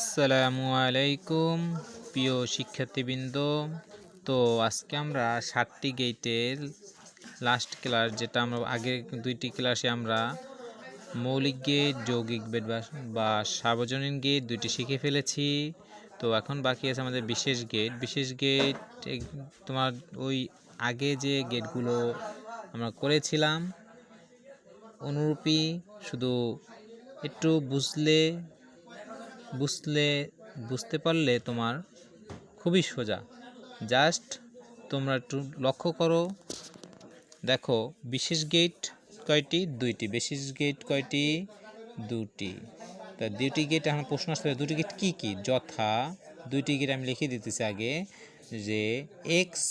আসসালামু আলাইকুম, প্রিয় শিক্ষার্থীবৃন্দ। তো আজকে আমরা সাতটি গেটের লাস্ট ক্লাস যেটা আমরা আগের দুইটি ক্লাসে আমরা মৌলিক গেট যৌগিক গেট বা সার্বজনীন গেট দুইটি শিখে ফেলেছি। তো এখন বাকি আছে আমাদের বিশেষ গেট বিশেষ গেট তোমার ওই আগে যে গেটগুলো আমরা করেছিলাম, অনুরূপী শুধু একটু বুঝলে বুঝলে, বুঝতে পারলে তোমার খুবই সোজা। জাস্ট তোমরা একটু লক্ষ্য করো। দেখো, বিশেষ গেট কয়টি? দুইটি। বিশেষ গেট কয়টি? দুটি তা দুটি গেট এখন প্রশ্ন আসতে দুটি গেট কী কী? যথা দুইটি গেট আমি লিখে দিতেছি আগে যে x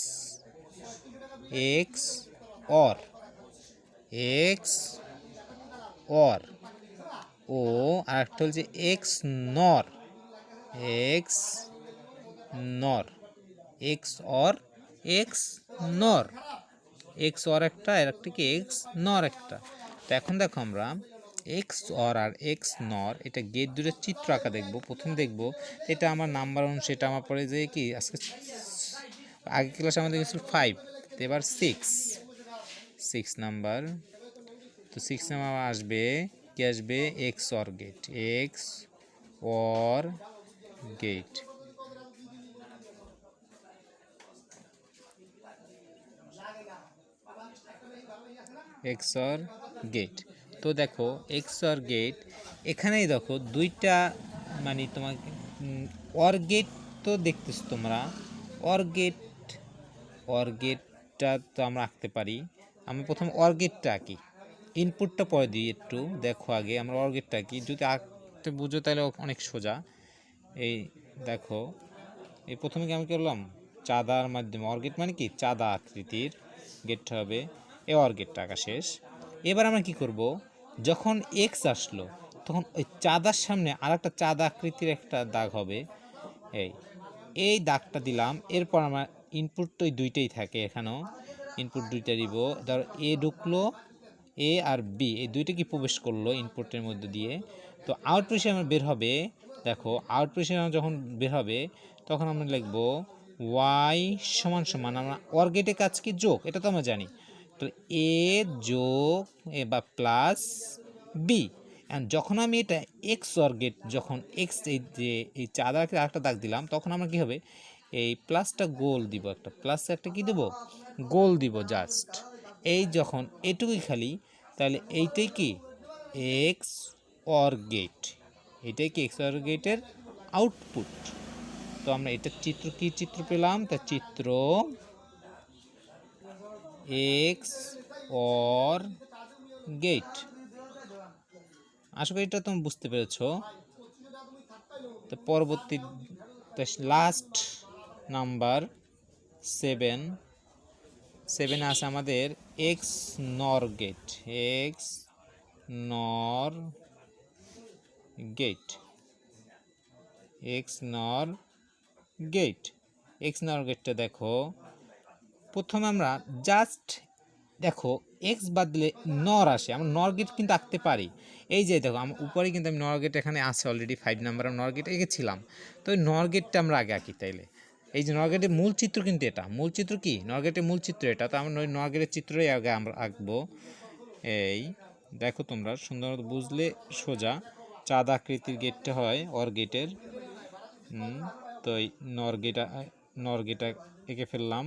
x or x or ও আর একটা হচ্ছে x nor x nor x or x nor x or একটা আর একটা কি এক্স নর একটা। তো এখন দেখো আমরা এক্স অর আর এক্স নর, এটা গেট দুটো চিত্র আঁকা দেখব। প্রথম দেখব এটা আমার নাম্বার অনুসারে এটা আমার পরে যে কি, আজকে আগে ক্লাসে আমাদের গেছিল ফাইভ তো এবার সিক্স সিক্স নাম্বার তো সিক্স নাম্বার আসবে কি আসবে x or gate x or gate x or gate তো দেখো এক্স অর গেট এখানেই দেখো দুইটা মানে তোমাকে অর গেট তো দেখতেছো তোমরা। অর গেট অর গেটটা তো আমরা আঁকতে পারি। আমি প্রথম অর গেটটা আঁকি। ইনপুটটা পরে দিই একটু, দেখো আগে, আমরা অর গেটটা আঁকি যদি আঁকতে বুঝো তাহলে অনেক সোজা। এই দেখো, এই প্রথমে কি আমি করলাম? চাঁদার মাধ্যমে, অর্গেট মানে কি? চাঁদা আকৃতির গেটটা হবে এ অর্গেটটা আঁকা শেষ। এবার আমরা কি করব? যখন এক্স আসলো, তখন ওই চাঁদার সামনে আর একটা চাঁদা আকৃতির একটা দাগ হবে। এই এই দাগটা দিলাম, এরপর আমার ইনপুট তো দুইটাই থাকে এখানেও। ইনপুট দুইটা দিব, ধর, এ ঢুকলো এ আর বি এই দুইটা কি প্রবেশ করল ইনপুটের মধ্যে দিয়ে? তো আউটপুট হিসেবে আমার বের হবে, দেখো আউটপুট হিসেবে যখন বের হবে, তখন আমরা লিখব ওয়াই সমান সমান, আমরা অর্গেটে কাজ কি? যোগ, এটা তো আমরা জানি। তো এ যোগ, এ বা প্লাস বি যখন আমি এটা এক্স অর্গেট যখন এক্স এই যে, এই চাঁদাকে আরেকটা দাগ দিলাম, তখন আমরা কি হবে? এই প্লাসটা গোল দিব একটা প্লাস একটা কি দেব? গোল দিব জাস্ট এই যখন এটুকুই খালি তাহলে এইটাই কি? এক্স অর গেট এটাই কি এক্স অর গেটের আউটপুট তো আমরা এটার চিত্র কি চিত্র পেলাম? তার চিত্র এক্স অর গেট আশা করি এটা তুমি বুঝতে পেরেছ। তো পরবর্তী লাস্ট নাম্বার সেভেন সেভেন আছে আমাদের x nor gate x nor gate x nor gate x nor গেটটা দেখো। প্রথমে আমরা জাস্ট দেখো এক্স বাদ দিলে নর আসে, আমরা নর গেট কিন্তু আঁকতে পারি। এই যে দেখো আমার উপরে কিন্তু আমি নর গেট এখানে আছে already five number nor gate এঁকেছিলাম তো ওই নর গেটটা আমরা আগে আঁকি তাইলে। এই যে নরগেটের মূল চিত্র কিন্তু এটা। মূল চিত্র কি? নরগেটের মূল চিত্র এটা। তো আমরা ওই নরগেটের চিত্রই আগে আমরা আঁকবো। এই দেখো তোমরা, সুন্দর বুঝলে, সোজা। চাঁদ আকৃতির গেটটা হয় অর গেটের। তো এই নর গেট নর গেট এঁকে ফেললাম।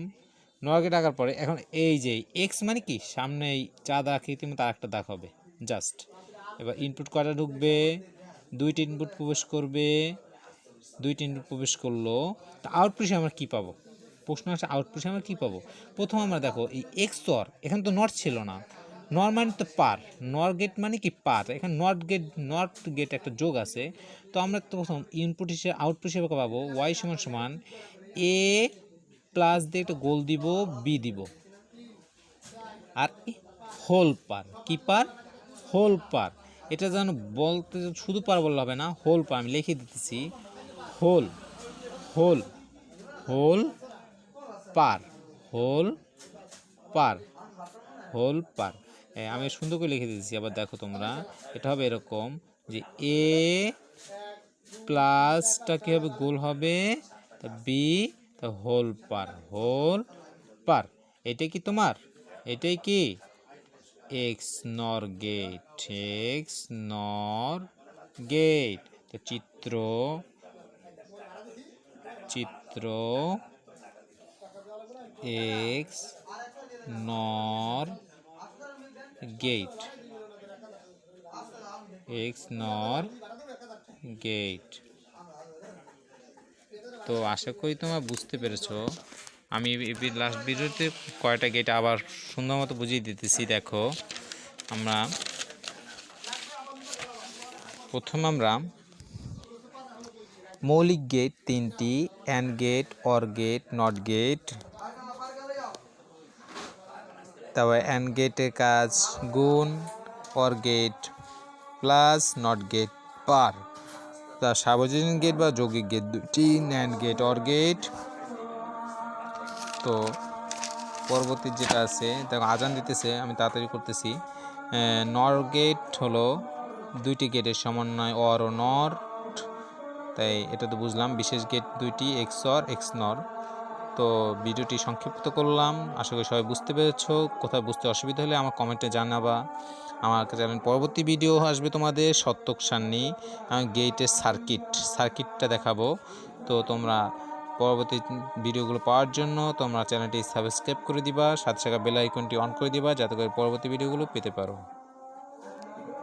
নর গেট আঁকার পরে এখন এই যে এক্স মানে কি? সামনে এই চাঁদ আকৃতির মতো আরেকটা দাগ হবে। জাস্ট। এবার ইনপুট কটা ঢুকবে? দুইটা ইনপুট প্রবেশ করবে। দুইটা ইনপুট প্রবেশ করল, তা আউটপুটে আমরা কি পাবো? প্রশ্ন আছে আউটপুটে আমরা কি পাবো? প্রথম আমরা দেখো, এই এক্স অর এখানে তো নট ছিল না। নর মানে তো পার নর গেট মানে কি পার? এখানে নট গেট নট গেট একটা যোগ আছে। তো আমরা তো প্রথম ইনপুট হিসেবে আউটপুট হিসেবে পাবো? ওয়াই সমান সমান এ প্লাস দিয়ে একটা গোল দিব বি দিব। আর হোল পার, কি পার? হোল পার। এটা যেন বলতে শুধু পার বললে হবে না হোল পার, আমি লিখে দিতেছি। Whole whole whole bar whole bar whole bar. আমি সুন্দর করে লিখে দিয়েছি, আবার দেখো তোমরা। এটা হবে এরকম যে এ প্লাসটা কি হবে? গোল হবে। তা বি, তা হোল পার হোল পার। এটা কি তোমার? এটাই কি? এক্স নর গেট এক্স নর গেট তো চিত্র চিত্র এক্স নর গেট এক্স নর গেট তো আশা করি তোমরা বুঝতে পেরেছ। আমি লাস্ট ভিডিওতে কয়টা গেট আবার সুন্দর মতো বুঝিয়ে দিতেছি, দেখো। আমরা প্রথম আমরা মৌলিক গেট তিনটি and gate or gate not gate তারপর অ্যান্ড গেটের কাজ গুণ or gate plus not gate bar. তা সার্বজনীন গেট বা যৌগিক গেট দুটি ন্যান্ড গেট অর গেট তো পরবর্তী যেটা আছে, দেখো আজান দিতেছে, আমি তাড়াতাড়ি করতেছি। নর গেট হলো দুইটি গেটের সমন্বয় অর ও নর তাই এটা তো বুঝলাম। বিশেষ গেট দুইটি এক্স অর এক্স নর তো ভিডিওটি সংক্ষিপ্ত করলাম। আশা করি সবাই বুঝতে পেরেছ। কোথাও বুঝতে অসুবিধা হলে আমার কমেন্টে জানাবা। আমার চ্যানেল পরবর্তী ভিডিও আসবে তোমাদের সত্যক সান্নি গেটের সার্কিট সার্কিটটা দেখাবো। তো তোমরা পরবর্তী ভিডিওগুলো পাওয়ার জন্য তোমরা চ্যানেলটি সাবস্ক্রাইব করে দিবা। সাথে সাথে বেল আইকনটি অন করে দিবা। যাতে করে পরবর্তী ভিডিওগুলো পেতে পারো।